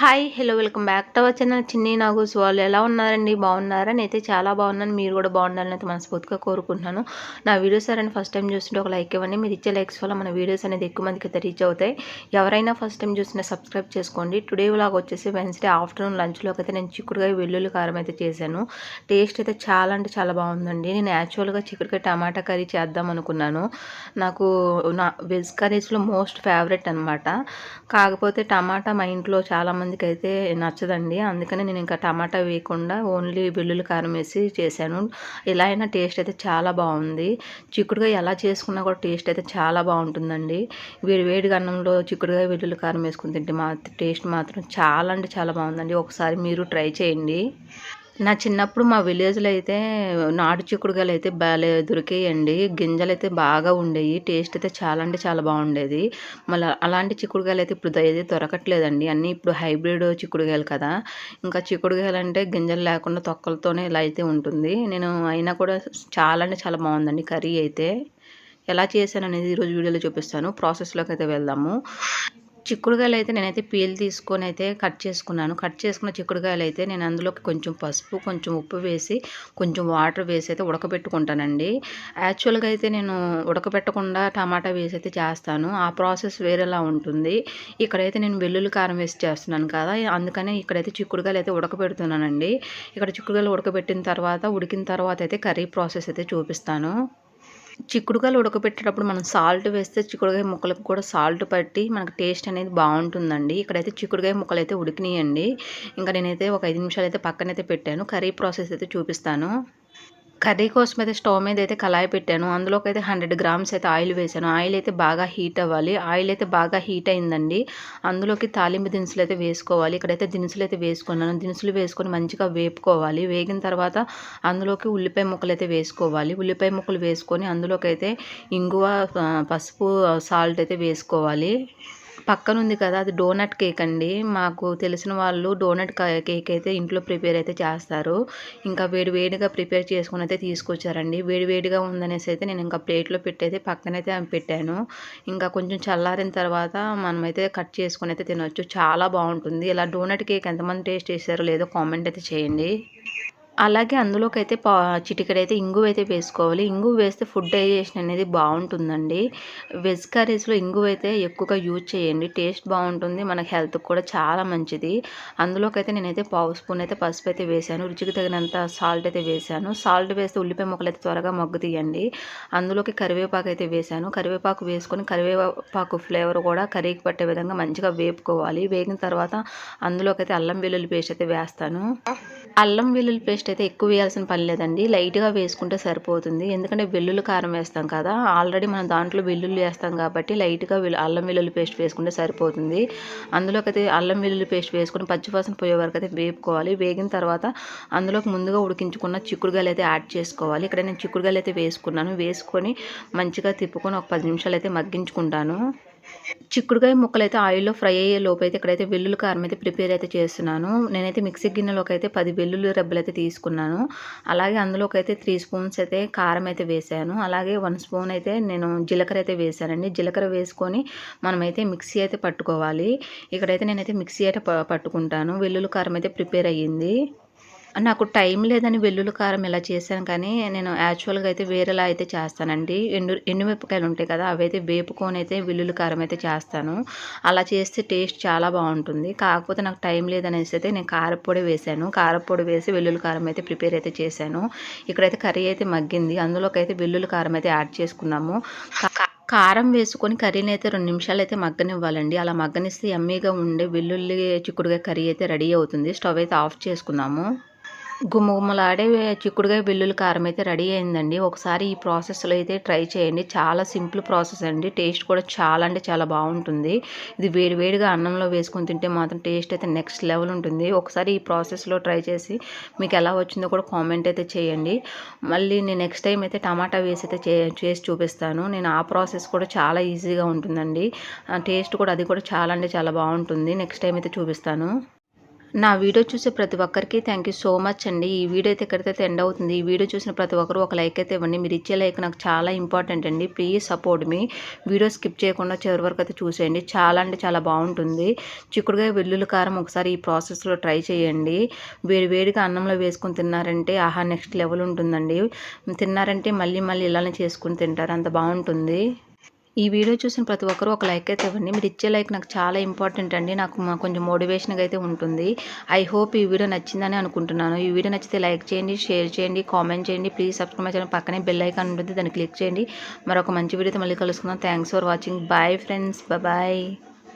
Hi hello welcome back to our channel. Chinni Nagus వాళ్ళు ఎలా ఉన్నారండి? బాగున్నారా? నేనైతే చాలా బాగున్నాను. మీరు కూడా బాగుండాలని అయితే మనస్ఫూర్తిగా కోరుకుంటున్నాను. నా వీడియోస్ సరైన ఫస్ట్ టైం చూస్తుంటే ఒక లైక్ ఇవ్వండి. మీరు ఇచ్చే లైక్స్ వల్ల మన వీడియోస్ అనేది ఎక్కువ మందికి అయితే రీచ్ అవుతాయి. ఎవరైనా ఫస్ట్ టైం చూసినా సబ్స్క్రైబ్ చేసుకోండి. టుడే వ్లాగ్ వచ్చేసి వెన్స్డే ఆఫ్టర్నూన్ లంచ్లోకి అయితే నేను చిక్కుడుకాయ వెల్లుల్లి కారం అయితే చేశాను. టేస్ట్ అయితే చాలా అంటే చాలా బాగుందండి. నేను యాక్చువల్గా చిక్కుడుకాయ టమాటా కర్రీ చేద్దాం అనుకున్నాను. నాకు నా వెజ్ కర్రీస్లో మోస్ట్ ఫేవరెట్ అనమాట కాకపోతే టమాటా మా ఇంట్లో చాలా మందికి అయితే నచ్చదండి. అందుకని నేను ఇంకా టమాటా వేయకుండా ఓన్లీ వెల్లుల్లి కారం వేసి చేశాను. ఎలా అయినా టేస్ట్ అయితే చాలా బాగుంది. చిక్కుడుగా ఎలా చేసుకున్నా కూడా టేస్ట్ అయితే చాలా బాగుంటుందండి. వేడి వేడిగా అన్నంలో చిక్కుడుగా వెల్లుల్లి కారం వేసుకుని తింటే మా టేస్ట్ మాత్రం చాలా అంటే చాలా బాగుందండి. ఒకసారి మీరు ట్రై చేయండి. నా చిన్నప్పుడు మా విలేజ్లో అయితే నాటు చిక్కుడుకాయలు అయితే బాగా దొరికేయండి. గింజలు అయితే బాగా ఉండేవి టేస్ట్ అయితే చాలా అంటే చాలా బాగుండేది. మళ్ళీ అలాంటి చిక్కుడుకాయలు అయితే ఇప్పుడు అయితే దొరకట్లేదండి. అన్నీ ఇప్పుడు హైబ్రిడ్ చిక్కుడుకాయలు కదా. ఇంకా చిక్కుడుకాయలు అంటే గింజలు లేకుండా తొక్కలతోనే ఇలా అయితే ఉంటుంది. నేను అయినా కూడా చాలా అంటే చాలా బాగుందండి కర్రీ అయితే. ఎలా చేశాను అనేది ఈరోజు వీడియోలో చూపిస్తాను. ప్రాసెస్లోకి అయితే వెళ్దాము. చిక్కుడుకాయలు అయితే నేనైతే పీల్ తీసుకొని అయితే కట్ చేసుకున్నాను. కట్ చేసుకున్న చిక్కుడుకాయలు అయితే నేను అందులోకి కొంచెం పసుపు కొంచెం ఉప్పు వేసి కొంచెం వాటర్ వేసి అయితే ఉడకబెట్టుకుంటానండి. యాక్చువల్గా అయితే నేను ఉడకబెట్టకుండా టమాటా వేసి అయితే చేస్తాను. ఆ ప్రాసెస్ వేరేలా ఉంటుంది. ఇక్కడైతే నేను వెల్లుల్లి కారం వేసి చేస్తున్నాను కదా అందుకనే ఇక్కడైతే చిక్కుడుకాయలు అయితే ఉడకబెడుతున్నానండి. ఇక్కడ చిక్కుడుకాయలు ఉడకబెట్టిన తర్వాత ఉడికిన తర్వాత అయితే కర్రీ ప్రాసెస్ అయితే చూపిస్తాను. చిక్కుడుకాయలు ఉడకబెట్టేటప్పుడు మనం సాల్ట్ వేస్తే చిక్కుడుకాయ ముక్కలకు కూడా సాల్ట్ పట్టి మనకు టేస్ట్ అనేది బాగుంటుందండి. ఇక్కడైతే చిక్కుడుకాయ ముక్కలు అయితే ఉడికినాయండి. ఇంకా నేనైతే ఒక ఐదు నిమిషాలు అయితే పక్కనైతే పెట్టాను. కర్రీ ప్రాసెస్ అయితే చూపిస్తాను. కర్రీ కోసం అయితే స్టవ్ మీద అయితే కళాయి పెట్టాను. అందులోకి అయితే హండ్రెడ్ గ్రామ్స్ అయితే ఆయిల్ వేసాను. ఆయిల్ అయితే బాగా హీట్ అవ్వాలి. ఆయిల్ అయితే బాగా హీట్ అయిందండి. అందులోకి తాలింపు దినుసులు అయితే వేసుకోవాలి. ఇక్కడైతే దినుసులు అయితే వేసుకున్నాను. దినుసులు వేసుకొని మంచిగా వేపుకోవాలి. వేగిన తర్వాత అందులోకి ఉల్లిపాయ ముక్కలు అయితే వేసుకోవాలి. ఉల్లిపాయ ముక్కలు వేసుకొని అందులోకి అయితే ఇంగువ పసుపు సాల్ట్ అయితే వేసుకోవాలి. పక్కన ఉంది కదా అది డోనట్ కేక్ అండి. మాకు తెలిసిన వాళ్ళు డోనట్ కేక్ అయితే ఇంట్లో ప్రిపేర్ అయితే చేస్తారు. ఇంకా వేడి వేడిగా ప్రిపేర్ చేసుకుని అయితే తీసుకొచ్చారండి. వేడి వేడిగా ఉందనేసి అయితే నేను ఇంకా ప్లేట్లో పెట్టయితే పక్కనైతే పెట్టాను. ఇంకా కొంచెం చల్లారిన తర్వాత మనమైతే కట్ చేసుకుని అయితే తినొచ్చు. చాలా బాగుంటుంది. ఇలా డోనట్ కేక్ ఎంతమంది టేస్ట్ చేశారో లేదో కామెంట్ అయితే చేయండి. అలాగే అందులోకి అయితే పా చిటికడైతే ఇంగు అయితే వేసుకోవాలి. ఇంగు వేస్తే ఫుడ్ డైజెషన్ అనేది బాగుంటుందండి. వెజ్ కర్రీస్లో ఇంగు అయితే ఎక్కువగా యూజ్ చేయండి. టేస్ట్ బాగుంటుంది. మనకి హెల్త్కి కూడా చాలా మంచిది. అందులోకి అయితే నేనైతే పావు స్పూన్ అయితే పసుపు అయితే వేసాను రుచికి తగినంత సాల్ట్ అయితే వేసాను సాల్ట్ వేస్తే ఉల్లిపాయ ముక్కలు అయితే త్వరగా మగ్గు తీయండి. అందులోకి కరివేపాకు అయితే వేసాను కరివేపాకు వేసుకొని కరివేపాకు ఫ్లేవర్ కూడా కర్రీకి పట్టే విధంగా మంచిగా వేపుకోవాలి. వేగిన తర్వాత అందులోకి అయితే అల్లం వెల్లుల్లి పేస్ట్ అయితే వేస్తాను. అల్లం వెల్లుల్లి పేస్ట్ అయితే ఎక్కువ వేయాల్సిన పని లేదండి. లైట్గా వేసుకుంటే సరిపోతుంది. ఎందుకంటే వెల్లుల్లి కారం వేస్తాం కదా ఆల్రెడీ మనం దాంట్లో వెల్లుల్లి వేస్తాం కాబట్టి లైట్గా అల్లం వెల్లుల్లి పేస్ట్ వేసుకుంటే సరిపోతుంది. అందులోకి అయితే అల్లం వెల్లుల్లి పేస్ట్ వేసుకుని పచ్చివాసన పోయే వరకు అయితే వేపుకోవాలి. వేగిన తర్వాత అందులోకి ముందుగా ఉడికించుకున్న చిక్కుడుగాయలు అయితే యాడ్ చేసుకోవాలి. ఇక్కడ నేను చిక్కుడుగాయలు అయితే వేసుకున్నాను. వేసుకొని మంచిగా తిప్పుకొని ఒక పది నిమిషాలు అయితే మగ్గించుకుంటాను. చిక్కుడుకాయ ముక్కలు అయితే ఆయిల్లో ఫ్రై అయ్యే లోపు అయితే ఇక్కడైతే వెల్లుల్లి కారం అయితే ప్రిపేర్ అయితే చేస్తున్నాను. నేనైతే మిక్సీ గిన్నెలోకి అయితే పది వెల్లుల్లి రెబ్బలు అయితే తీసుకున్నాను. అలాగే అందులోకి అయితే త్రీ స్పూన్స్ అయితే కారం అయితే వేసాను. అలాగే వన్ స్పూన్ అయితే నేను జీలకర్ర అయితే వేసానండి. జీలకర్ర వేసుకొని మనమైతే మిక్సీ అయితే పట్టుకోవాలి. ఇక్కడైతే నేనైతే మిక్సీ అయితే పట్టుకుంటాను. వెల్లుల్లి కారం అయితే ప్రిపేర్ అయ్యింది. నాకు టైం లేదని వెల్లుల్లి కారం ఇలా చేశాను కానీ నేను యాక్చువల్గా అయితే వేరేలా అయితే చేస్తానండి. ఎండు ఎండుమిరపకాయలు ఉంటాయి కదా అవి అయితే వేపుకొని అయితే వెల్లుల్లి కారం అయితే చేస్తాను. అలా చేస్తే టేస్ట్ చాలా బాగుంటుంది. కాకపోతే నాకు టైం లేదనేసి అయితే నేను కారపొడి వేశాను. కారపొడి వేసి వెల్లుల్లి కారం అయితే ప్రిపేర్ అయితే చేశాను. ఇక్కడైతే కర్రీ అయితే మగ్గింది. అందులోకి అయితే వెల్లుల్లి కారం అయితే యాడ్ చేసుకున్నాము. కారం వేసుకొని కర్రీని అయితే రెండు నిమిషాలు అయితే మగ్గనివ్వాలండి. అలా మగ్గనిస్తే ఎమ్మీగా ఉండే వెల్లుల్లి చిక్కుడుగా కర్రీ అయితే రెడీ అవుతుంది. స్టవ్ అయితే ఆఫ్ చేసుకున్నాము. గుమ్మగుమ్మలాడే చిక్కుడుకాయ బిల్లులు కారం అయితే రెడీ అయిందండి. ఒకసారి ఈ ప్రాసెస్లో అయితే ట్రై చేయండి. చాలా సింపుల్ ప్రాసెస్ అండి. టేస్ట్ కూడా చాలా అంటే చాలా బాగుంటుంది. ఇది వేడి వేడిగా అన్నంలో వేసుకొని తింటే మాత్రం టేస్ట్ అయితే నెక్స్ట్ లెవెల్ ఉంటుంది. ఒకసారి ఈ ప్రాసెస్లో ట్రై చేసి మీకు ఎలా వచ్చిందో కూడా కామెంట్ అయితే చేయండి. మళ్ళీ నేను నెక్స్ట్ టైం అయితే టమాటా వేసి అయితే చేసి చూపిస్తాను. నేను ఆ ప్రాసెస్ కూడా చాలా ఈజీగా ఉంటుందండి. టేస్ట్ కూడా అది కూడా చాలా అంటే చాలా బాగుంటుంది. నెక్స్ట్ టైం అయితే చూపిస్తాను. నా వీడియో చూసే ప్రతి ఒక్కరికి థ్యాంక్ యూ సో మచ్ అండి. ఈ వీడియో అయితే ఎక్కడైతే ఎండ్ అవుతుంది ఈ వీడియో చూసిన ప్రతి ఒక్కరు ఒక లైక్ అయితే ఇవ్వండి. మీరు ఇచ్చే లైక్ నాకు చాలా ఇంపార్టెంట్ అండి. ప్లీజ్ సపోర్ట్ మీ వీడియో స్కిప్ చేయకుండా చివరి వరకు అయితే చూసేయండి. చాలా అంటే చాలా బాగుంటుంది. చిక్కుడుగా వెల్లుల్లి కారం ఒకసారి ఈ ప్రాసెస్లో ట్రై చేయండి. వేడి వేడిగా అన్నంలో వేసుకొని తిన్నారంటే ఆహా నెక్స్ట్ లెవెల్ ఉంటుందండి. తిన్నారంటే మళ్ళీ మళ్ళీ ఇలానే చేసుకుని తింటారు. అంత బాగుంటుంది. ఈ వీడియో చూసిన ప్రతి ఒక్కరూ ఒక లైక్ అయితే ఇవ్వండి. మీరు ఇచ్చే లైక్ నాకు చాలా ఇంపార్టెంట్ అండి. నాకు మా కొంచెం మోటివేషన్గా అయితే ఉంటుంది. ఐ హోప్ ఈ వీడియో నచ్చిందని అనుకుంటున్నాను. ఈ వీడియో నచ్చితే లైక్ చేయండి షేర్ చేయండి కామెంట్ చేయండి. ప్లీజ్ సబ్స్క్రైబ్ చేయండి పక్కనే బెల్ ఐకాన్ ఉంటుంది. దాన్ని క్లిక్ చేయండి. మరొక మంచి వీడియోతో మళ్ళీ కలుసుకుందాం. Thanks for watching. Bye friends. Bye.